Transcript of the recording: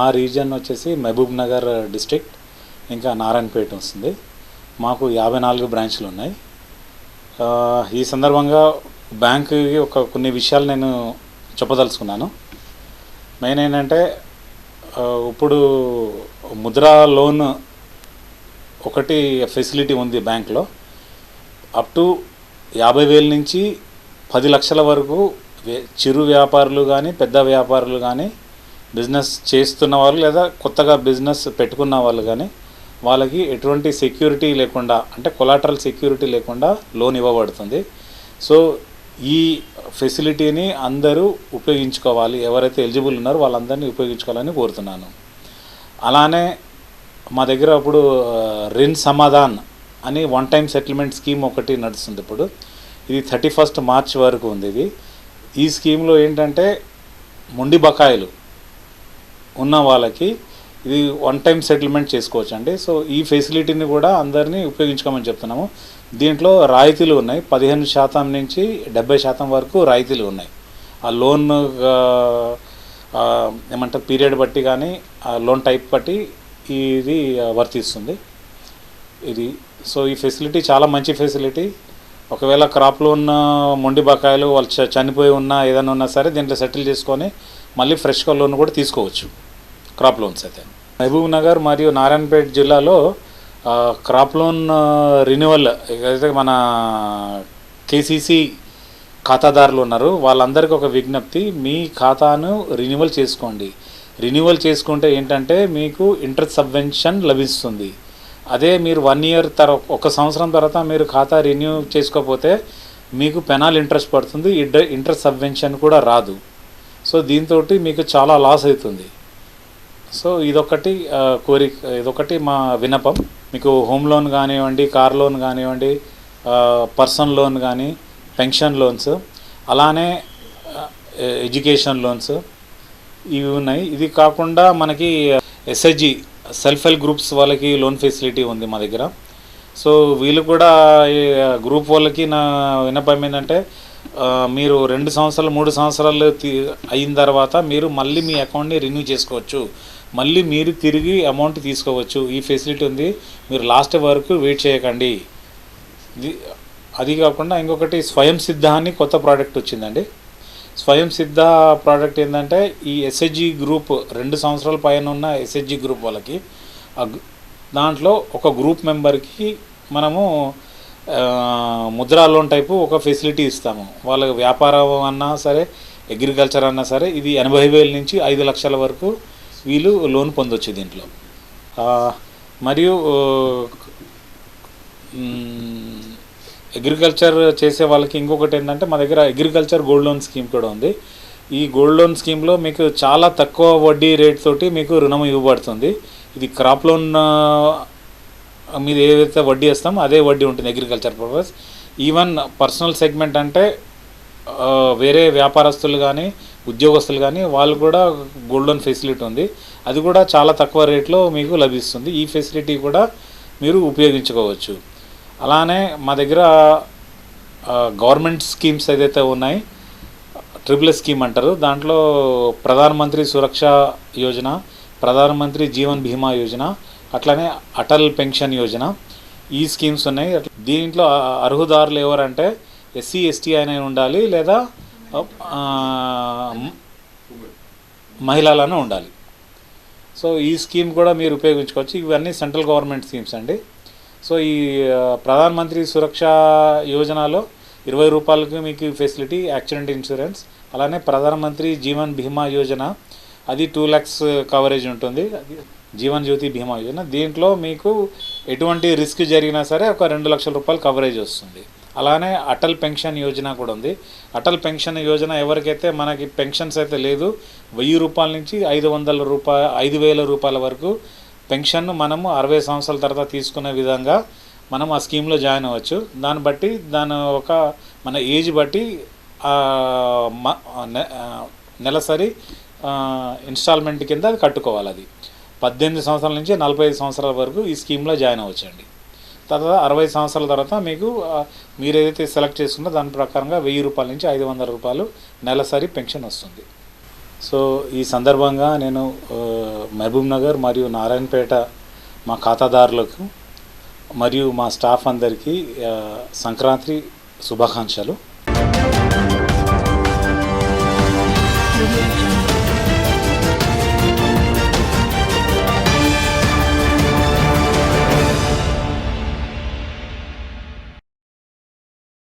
ఆ రీజియన్ వచ్చేసి మహబూబ్ నగర్ డిస్ట్రిక్ట్ ఇంకా నారాయణపేట వస్తుంది. మాకు యాభై నాలుగు బ్రాంచ్లు ఉన్నాయి. ఈ సందర్భంగా బ్యాంకుకి ఒక కొన్ని విషయాలు నేను చెప్పదలుచుకున్నాను. మెయిన్ ఏంటంటే ఇప్పుడు ముద్రా లోన్ ఒకటి ఫెసిలిటీ ఉంది బ్యాంక్లో అప్ టు యాభై వేల నుంచి పది లక్షల వరకు చిరు వ్యాపారులు కానీ పెద్ద వ్యాపారులు కానీ బిజినెస్ చేస్తున్న వాళ్ళు లేదా కొత్తగా బిజినెస్ పెట్టుకున్న వాళ్ళు కానీ వాళ్ళకి ఎటువంటి సెక్యూరిటీ లేకుండా అంటే కొలాటరల్ సెక్యూరిటీ లేకుండా లోన్ ఇవ్వబడుతుంది. సో ఈ ఫెసిలిటీని అందరూ ఉపయోగించుకోవాలి. ఎవరైతే ఎలిజిబుల్ ఉన్నారో వాళ్ళందరినీ ఉపయోగించుకోవాలని కోరుతున్నాను. అలానే మా దగ్గర అప్పుడు రిన్ సమాధాన్ అని వన్ టైం సెటిల్మెంట్ స్కీమ్ ఒకటి నడుస్తుంది ఇప్పుడు. ఇది థర్టీ ఫస్ట్ మార్చ్ వరకు ఉంది ఇది. ఈ స్కీమ్లో ఏంటంటే మొండి బకాయిలు ఉన్న వాళ్ళకి ఇది వన్ టైం సెటిల్మెంట్ చేసుకోవచ్చు అండి సో ఈ ఫెసిలిటీని కూడా అందరినీ ఉపయోగించుకోమని చెప్తున్నాము. దీంట్లో రాయితీలు ఉన్నాయి. పదిహేను శాతం నుంచి డెబ్బై శాతం వరకు రాయితీలు ఉన్నాయి. ఆ లోన్ ఏమంటారు పీరియడ్ బట్టి కానీ ఆ లోన్ టైప్ బట్టి ఇది వర్తిస్తుంది. ఇది సో ఈ ఫెసిలిటీ చాలా మంచి ఫెసిలిటీ ఒకవేళ క్రాప్ ఉన్న మొండి బకాయిలు వాళ్ళు చ- చనిపోయి ఉన్నా ఏదైనా ఉన్నా సరే దీంట్లో సెటిల్ చేసుకొని మళ్ళీ ఫ్రెష్గా లోన్ కూడా తీసుకోవచ్చు. క్రాప్ లోన్స్ అయితే. మహబూబ్ నగర్ మరియు నారాయణపేట జిల్లాలో క్రాప్ లోన్ ఆ, రెన్యువల్ అయితే మన కేసీసీ ఖాతాదారులు ఉన్నారు వాళ్ళందరికీ ఒక విజ్ఞప్తి మీ ఖాతాను రెన్యువల్ చేసుకోండి. రెన్యువల్ చేసుకుంటే ఏంటంటే మీకు ఇంట్రెస్ట్ సబ్వెన్షన్ లభిస్తుంది. అదే మీరు వన్ ఇయర్ తర్వాత ఒక సంవత్సరం తర్వాత మీరు ఖాతా రిన్యూ చేసుకోకపోతే మీకు పెనాల్ ఇంట్రెస్ట్ పడుతుంది. ఇంట్రెస్ట్ సబ్వెన్షన్ కూడా రాదు. సో దీంతో మీకు చాలా లాస్ అవుతుంది సో ఇదొకటి కోరిక ఇదొకటి మా వినపం మీకు హోమ్ లోన్ కానివ్వండి కార్ లోన్ కానివ్వండి పర్సనల్ లోన్ కానీ పెన్షన్ లోన్స్ అలానే ఎడ్యుకేషన్ లోన్స్ ఇవి ఉన్నాయి. ఇది కాకుండా మనకి ఎస్హెచ్జి సెల్ఫ్ హెల్ప్ గ్రూప్స్ వాళ్ళకి లోన్ ఫెసిలిటీ ఉంది మా దగ్గర. సో వీళ్ళు కూడా గ్రూప్ వాళ్ళకి నా వినపం ఏంటంటే మీరు రెండు సంవత్సరాలు మూడు సంవత్సరాలు అయిన తర్వాత మీరు మళ్ళీ మీ అకౌంట్ని రిన్యూ చేసుకోవచ్చు. మళ్ళీ మీరు తిరిగి అమౌంట్ తీసుకోవచ్చు. ఈ ఫెసిలిటీ ఉంది. మీరు లాస్ట్ వరకు వెయిట్ చేయకండి. ఇది అది కాకుండా ఇంకొకటి స్వయం సిద్ధ అని కొత్త ప్రోడక్ట్ వచ్చిందండి. స్వయం సిద్ధ ప్రోడక్ట్ ఏంటంటే ఈ ఎస్హెచ్జి గ్రూప్ రెండు సంవత్సరాల పైన ఉన్న ఎస్హెచ్జి గ్రూప్ వాళ్ళకి దాంట్లో ఒక గ్రూప్ మెంబర్కి మనము ముద్రా లోన్ టైపు ఒక ఫెసిలిటీ ఇస్తాము. వాళ్ళకి వ్యాపారం అన్నా సరే అగ్రికల్చర్ అన్నా సరే ఇది ఎనభై వేల నుంచి ఐదు లక్షల వరకు వీళ్ళు లోన్ పొందొచ్చు దీంట్లో. మరియు అగ్రికల్చర్ చేసే వాళ్ళకి ఇంకొకటి ఏంటంటే మా దగ్గర అగ్రికల్చర్ గోల్డ్ లోన్ స్కీమ్ కూడా ఉంది. ఈ గోల్డ్ లోన్ స్కీమ్లో మీకు చాలా తక్కువ వడ్డీ రేట్ తోటి మీకు రుణం ఇవ్వబడుతుంది. ఇది క్రాప్ లోన్ ఆ, మీద ఏదైతే వడ్డీ వేస్తామో అదే వడ్డీ ఉంటుంది agriculture purpose even personal segment అంటే వేరే వ్యాపారస్తులు కానీ ఉద్యోగస్తులు కానీ వాళ్ళు కూడా గోల్డ్ లోన్ ఫెసిలిటీ ఉంది. అది కూడా చాలా తక్కువ రేట్లో మీకు లభిస్తుంది. ఈ ఫెసిలిటీ కూడా మీరు ఉపయోగించుకోవచ్చు. అలానే మా దగ్గర గవర్నమెంట్ స్కీమ్స్ ఏదైతే ఉన్నాయి ట్రిపుల్ ఎస్ స్కీమ్ అంటారు దాంట్లో ప్రధానమంత్రి సురక్ష యోజన ప్రధానమంత్రి జీవన్ బీమా యోజన అట్లనే అటల్ పెన్షన్ యోజన. ఈ స్కీమ్స్ ఉన్నాయి. దీంట్లో అర్హుదారులు ఎవరంటే ఎస్సీ ఎస్టీ అయినా ఉండాలి లేదా మహిళలనే మహిళలను ఉండాలి. సో ఈ స్కీమ్ కూడా మీరు ఉపయోగించుకోవచ్చు. ఇవన్నీ సెంట్రల్ గవర్నమెంట్ స్కీమ్స్ అండి. సో ఈ ప్రధానమంత్రి సురక్ష యోజనలో ఇరవై రూపాయలకి మీకు ఫెసిలిటీ యాక్సిడెంట్ ఇన్సూరెన్స్ అలానే ప్రధానమంత్రి జీవన్ బీమా యోజన. అది టూ ల్యాక్స్ కవరేజ్ ఉంటుంది. అది జీవన్ జ్యోతి బీమా యోజన. దీంట్లో మీకు ఎటువంటి రిస్క్ జరిగినా సరే ఒక రెండు లక్షల రూపాయలు కవరేజ్ వస్తుంది. అలానే అటల్ పెన్షన్ యోజన కూడా ఉంది. అటల్ పెన్షన్ యోజన ఎవరికైతే మనకి పెన్షన్స్ అయితే లేదు వెయ్యి రూపాయల నుంచి ఐదు వందల రూపాయ ఐదు వేల రూపాయల వరకు పెన్షన్ను మనము అరవై సంవత్సరాల తర్వాత తీసుకునే విధంగా మనం ఆ స్కీమ్లో జాయిన్ అవ్వచ్చు. దాన్ని బట్టి దాని ఒక మన ఏజ్ బట్టి నెలసరి ఇన్స్టాల్మెంట్ కింద అది కట్టుకోవాలి అది. పద్దెనిమిది సంవత్సరాల నుంచి నలభై ఐదు సంవత్సరాల వరకు ఈ స్కీమ్లో జాయిన్ అవ్వచ్చండి. తర్వాత అరవై సంవత్సరాల తర్వాత మీకు మీరు ఏదైతే సెలెక్ట్ చేసుకున్నా దాని ప్రకారంగా వెయ్యి రూపాయల నుంచి ఐదు వందల రూపాయలు నెలసరి పెన్షన్ వస్తుంది. సో ఈ సందర్భంగా నేను మహబూబ్నగర్ మహబూబ్ నగర్ మరియు నారాయణపేట మా ఖాతాదారులకు మరియు మా స్టాఫ్ అందరికీ సంక్రాంతి శుభాకాంక్షలు.